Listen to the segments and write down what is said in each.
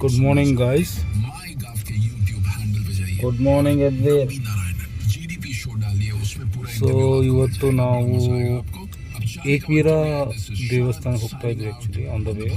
good morning guys good morning ಎದ್ವಿ so ಇವತ್ತು ನಾವು ಏಕವೀರ ದೇವಸ್ಥಾನಕ್ಕೆ ಹೋಗ್ತಾ ಇದ್ವಿ ಆ್ಯಕ್ಚುಲಿ ಆನ್ ದ ವೇ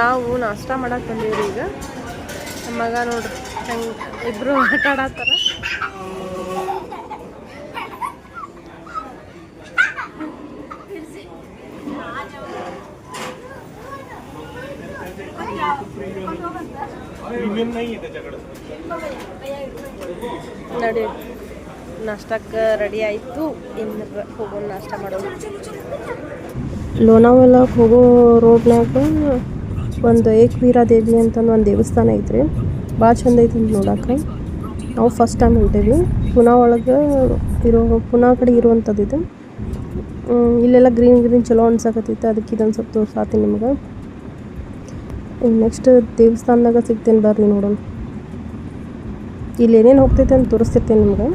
ನಾವು ನಾಷ್ಟ ಮಾಡಕ್ ರೀ ಈಗ. ನಮ್ಮ ಮಗ ನೋಡ್ರಿ, ಹೆಂಗೆ ಇಬ್ರು ಆಟ ಆಡತ್ತಾರ ನಡಿ, ನಾಷ್ಟಕ್ಕೆ ರೆಡಿ ಆಯಿತು. ಇನ್ನು ಹೋಗೋ ನಾಷ್ಟ ಮಾಡೋದು ಲೋನಾವಲಕ್ಕೆ ಹೋಗೋ ರೋಡ್ನಾಗ ಒಂದು ಏಕವೀರ ದೇವಿ ಅಂತ ಒಂದು ದೇವಸ್ಥಾನ ಐತ್ರಿ. ಭಾಳ ಚಂದ ಐತಿ ನೋಡಕ್ಕೆ ನಾವು ಫಸ್ಟ್ ಟೈಮ್ ಹೊಂಟೇವಿ. ಪುನಾ ಒಳಗೆ ಇರೋ, ಪುನಾ ಕಡೆ ಇರುವಂಥದ್ದು ಇದು. ಇಲ್ಲೆಲ್ಲ ಗ್ರೀನ್ ಗ್ರೀನ್ ಚಲೋ ಅನ್ಸಕತ್ತೈತೆ. ಅದಕ್ಕೆ ಇದೊಂದು ಸ್ವಲ್ಪ ತೋರ್ಸಾತಿ ನಿಮ್ಗೆ. ನೆಕ್ಸ್ಟ್ ದೇವಸ್ಥಾನದಾಗ ಸಿಗ್ತೇನೆ ಬರ್ರಿ ನೋಡೋಣ. ಇಲ್ಲಿ ಏನೇನು ಹೋಗ್ತೈತೆ ಅಂತ ತೋರಿಸ್ತಿರ್ತೇನೆ ನಿಮ್ಗೆ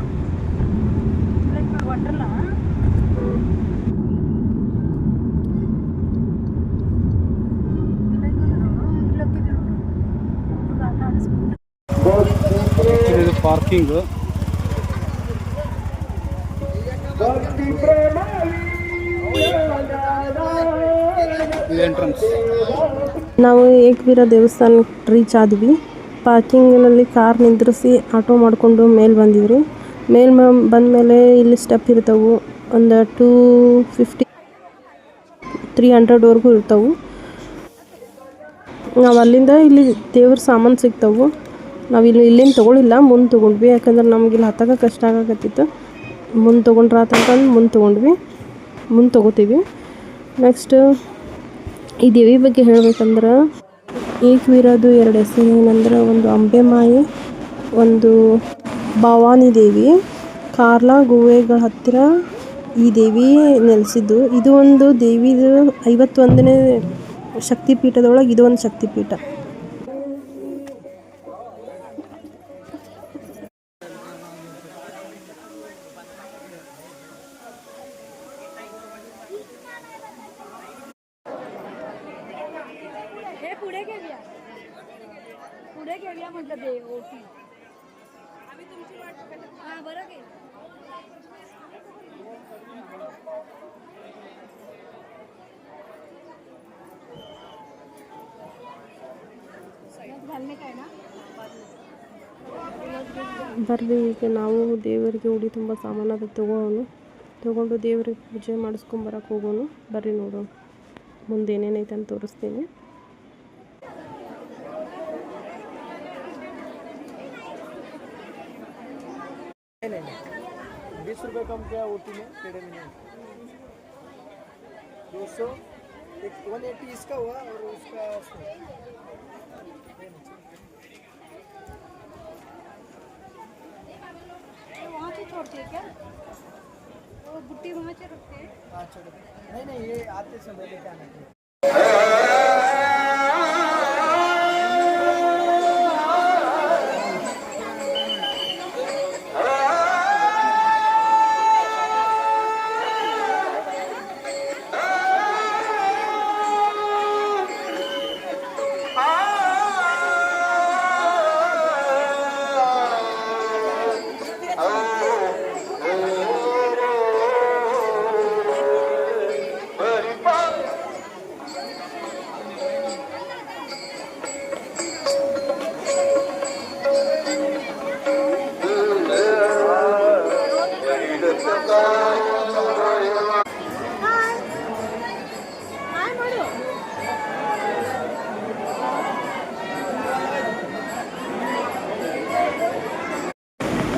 ಇದು ಪಾರ್ಕಿಂಗ್. ನಾವು ಏಕವೀರ ದೇವಸ್ಥಾನಕ್ಕೆ ರೀಚ್ ಆದ್ವಿ. ಪಾರ್ಕಿಂಗ್ನಲ್ಲಿ ಕಾರ್ ನಿಂದ್ರಿಸಿ ಆಟೋ ಮಾಡಿಕೊಂಡು ಮೇಲೆ ಬಂದಿದ್ರು. ಮೇಲೆ ಬಂದಮೇಲೆ ಇಲ್ಲಿ ಸ್ಟೆಪ್ ಇರ್ತವೆ. ಒಂದು ಟೂ ಫಿಫ್ಟಿ ತ್ರೀ ಹಂಡ್ರೆಡ್ವರೆಗೂ ಇರ್ತವೆ. ನಾವು ಅಲ್ಲಿಂದ ಇಲ್ಲಿ ದೇವ್ರ ಸಾಮಾನು ಸಿಗ್ತಾವೆ. ನಾವು ಇಲ್ಲಿ ಇಲ್ಲಿಂದ ತೊಗೊಳಿಲ್ಲ ಮುಂದೆ ತೊಗೊಂಡ್ವಿ. ಯಾಕಂದ್ರೆ ನಮ್ಗೆ ಇಲ್ಲಿ ಹತ್ತಕ್ಕೆ ಕಷ್ಟ ಆಗಕತ್ತಿತ್ತು. ಮುಂದೆ ತೊಗೊಂಡ್ರೆ ಆತಂತಂದು ಮುಂದೆ ತೊಗೊಂಡ್ವಿ. ಮುಂದೆ ತೊಗೋತೀವಿ. ನೆಕ್ಸ್ಟ್ ಈ ದೇವಿ ಬಗ್ಗೆ ಹೇಳ್ಬೇಕಂದ್ರೆ ಕ್ವೀರದು ಎರಡು ಹೆಸರು ಏನಂದ್ರೆ, ಒಂದು ಅಂಬೆ ಮಾಯಿ ಒಂದು ಭವಾನಿ ದೇವಿ. ಕಾರ್ಲಾ ಗುಹೆಗಳ ಹತ್ತಿರ ಈ ದೇವಿ ನೆಲೆಸಿದ್ದು. ಇದು ಒಂದು ದೇವಿದು ಐವತ್ತೊಂದನೇ ಶಕ್ತಿಪೀಠದೊಳಗೆ ಇದು ಒಂದು ಶಕ್ತಿಪೀಠ. पुढे घेऊया म्हटलं ते ओटी आम्ही तुमची वाट बघत हा बरं घे घालणे काय ना ಬರ್ರಿ ಈಗ ನಾವು ದೇವರಿಗೆ ಉಡಿ ತುಂಬ ಸಾಮಾನು ಅದು ತೊಗೊಳೋನು ತೊಗೊಂಡು ದೇವ್ರಿಗೆ ಪೂಜೆ ಮಾಡಿಸ್ಕೊಂಬರಕ್ಕೆ ಹೋಗೋನು ಬರ್ರಿ ನೋಡೋಣ ಮುಂದೆ ಏನೇನೈತೆ ಅಂತ ತೋರಿಸ್ತೀನಿ बीस रुपए कम क्या ओटी में पेड़े में नहीं। दो सौ एक वन एटी इसका हुआ और उसका वहाँ से छोड़ते हैं क्या? वो बुट्टी वहाँ से रखते हैं? चलो नहीं नहीं ये आते समय लेके आना चाहिए।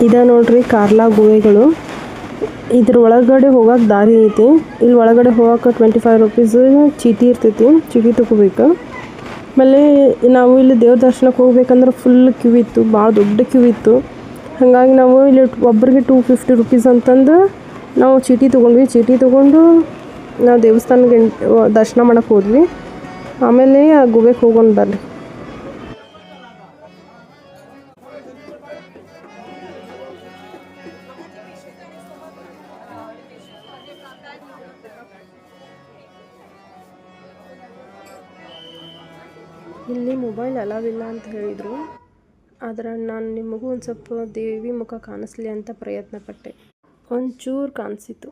ಇದ ನೋಡ್ರಿ ಕಾರ್ಲಾ ಗುಹೆಗಳು. ಇದ್ರ ಒಳಗಡೆ ಹೋಗಕ್ಕೆ ದಾರಿ ಐತಿ. ಇಲ್ಲಿ ಒಳಗಡೆ ಹೋಗಕ್ಕೆ ಟ್ವೆಂಟಿ ಫೈವ್ ರುಪೀಸ್ ಚೀಟಿ ಇರ್ತೈತಿ. ಚೀಟಿ ತಗೋಬೇಕು. ಆಮೇಲೆ ನಾವು ಇಲ್ಲಿ ದೇವ್ರ ದರ್ಶನಕ್ಕೆ ಹೋಗ್ಬೇಕಂದ್ರೆ ಫುಲ್ ಕ್ಯೂ ಇತ್ತು. ಭಾಳ ದೊಡ್ಡ ಕ್ಯೂ ಇತ್ತು. ಹಾಗಾಗಿ ನಾವು ಇಲ್ಲಿ ಒಬ್ಬರಿಗೆ ಟೂ ಫಿಫ್ಟಿ ರುಪೀಸ್ ಅಂತಂದು ನಾವು ಚೀಟಿ ತೊಗೊಂಡ್ವಿ. ಚೀಟಿ ತೊಗೊಂಡು ನಾವು ದೇವಸ್ಥಾನಕ್ಕೆ ದರ್ಶನ ಮಾಡೋಕ್ಕೆ ಹೋದ್ವಿ. ಆಮೇಲೆ ಆ ಗುಬೆಗೆ ಹೋಗೋಣ ಬರ್ರಿ. ಇಲ್ಲಿ ಮೊಬೈಲ್ ಅಲಾವಿಲ್ಲ ಅಂತ ಹೇಳಿದರು. ಆದರೆ ನಾನು ನಿಮಗೂ ಒಂದು ಸ್ವಲ್ಪ ದೇವಿ ಮುಖ ಕಾಣಿಸ್ಲಿ ಅಂತ ಪ್ರಯತ್ನ ಪಟ್ಟೆ. ಒಂಚೂರು ಕಾಣಿಸಿತು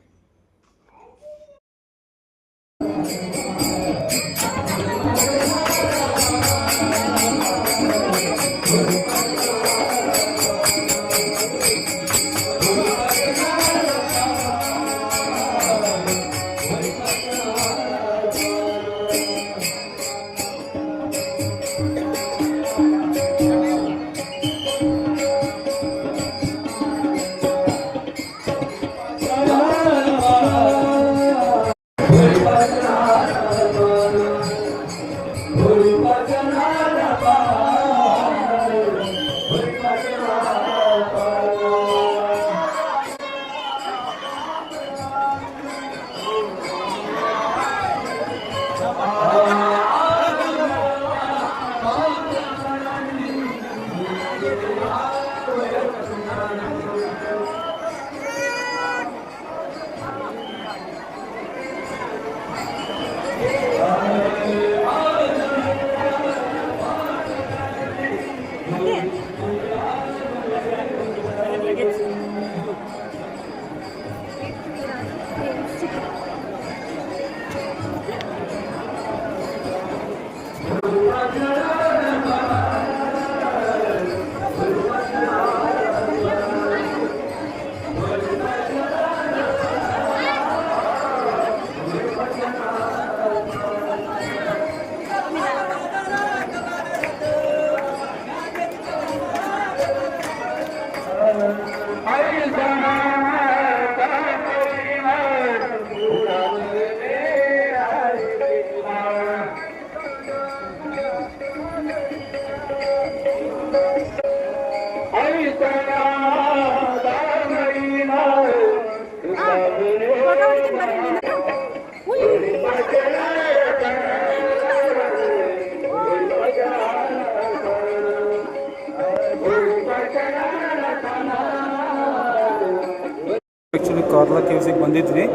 ಆ್ಯಕ್ಚುಲಿ ಕಾರ್ಲಾ ಕೇವ್ಸಿಗೆ ಬಂದಿದ್ವಿ.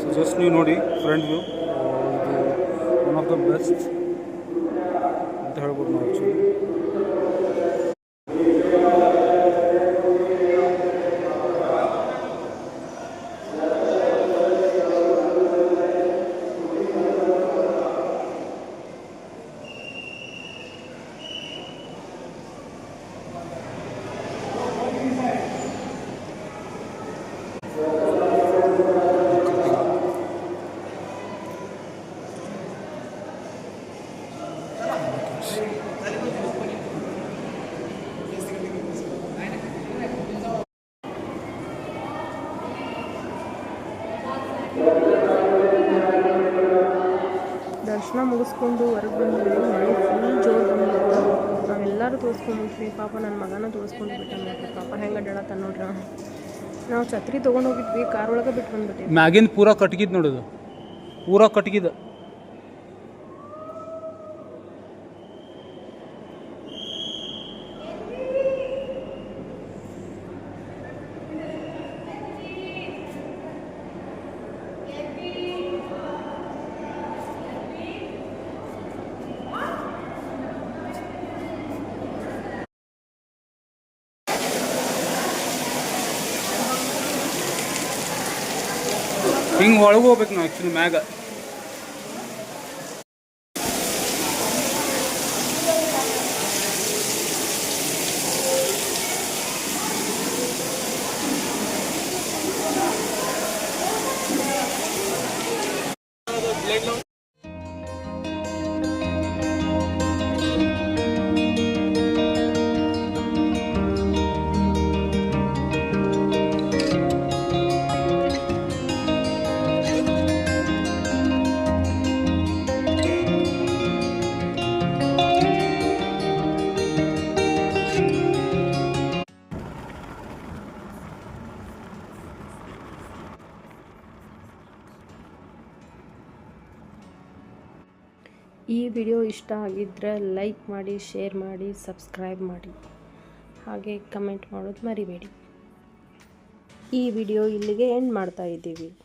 ಸೊ ಜಸ್ಟ್ ನೀವು ನೋಡಿ ಫ್ರಂಟ್ ವ್ಯೂ ಇದು ಒನ್ ಆಫ್ ದ ಬೆಸ್ಟ್ ಅಂತ ಹೇಳ್ಬೋದು ನಾವು ಆ್ಯಕ್ಚುಲಿ ದರ್ಶನ ಮುಗಿಸ್ಕೊಂಡು ಹೊರಗೆ ಬಂದ್ವಿ ಮಳೆ ಫುಲ್ ಜೋರು ಬಂದಿತ್ತು ನಾವೆಲ್ಲರೂ ತೋರಿಸ್ಕೊಂಡ್ಬಿಟ್ವಿ ಪಾಪ ನನ್ನ ಮಗನ ತೋರಿಸ್ಕೊಂಡು ಬಿಟ್ಟ ಪಾಪ ಹೆಂಗೆ ಅಡ್ಡಾಡತ್ತ ನೋಡ್ರಿ. ನಾವು ಛತ್ರಿ ತೊಗೊಂಡು ಹೋಗಿದ್ವಿ. ಕಾರ್ ಒಳಗೆ ಬಿಟ್ಟು ಬಂದ್ಬಿಟ್ಟಿವಿ ಮ್ಯಾಗಿಂದ ಪೂರ ಕಟ್ಗಿದ್ ನೋಡೋದು ಪೂರ ಕಟ್ಗಿದ. ಹಿಂಗೆ ಒಳಗೆ ಹೋಗ್ಬೇಕು ನಾವು ಆ್ಯಕ್ಚುಲಿ ಮ್ಯಾಗ. ಈ ವಿಡಿಯೋ ಇಷ್ಟ ಆಗಿದ್ದರೆ ಲೈಕ್ ಮಾಡಿ, ಶೇರ್ ಮಾಡಿ, ಸಬ್ಸ್ಕ್ರೈಬ್ ಮಾಡಿ. ಹಾಗೆ ಕಮೆಂಟ್ ಮಾಡೋದು ಮರಿಬೇಡಿ. ಈ ವಿಡಿಯೋ ಇಲ್ಲಿಗೆ ಎಂಡ್ ಮಾಡ್ತಾ ಇದ್ದೀವಿ.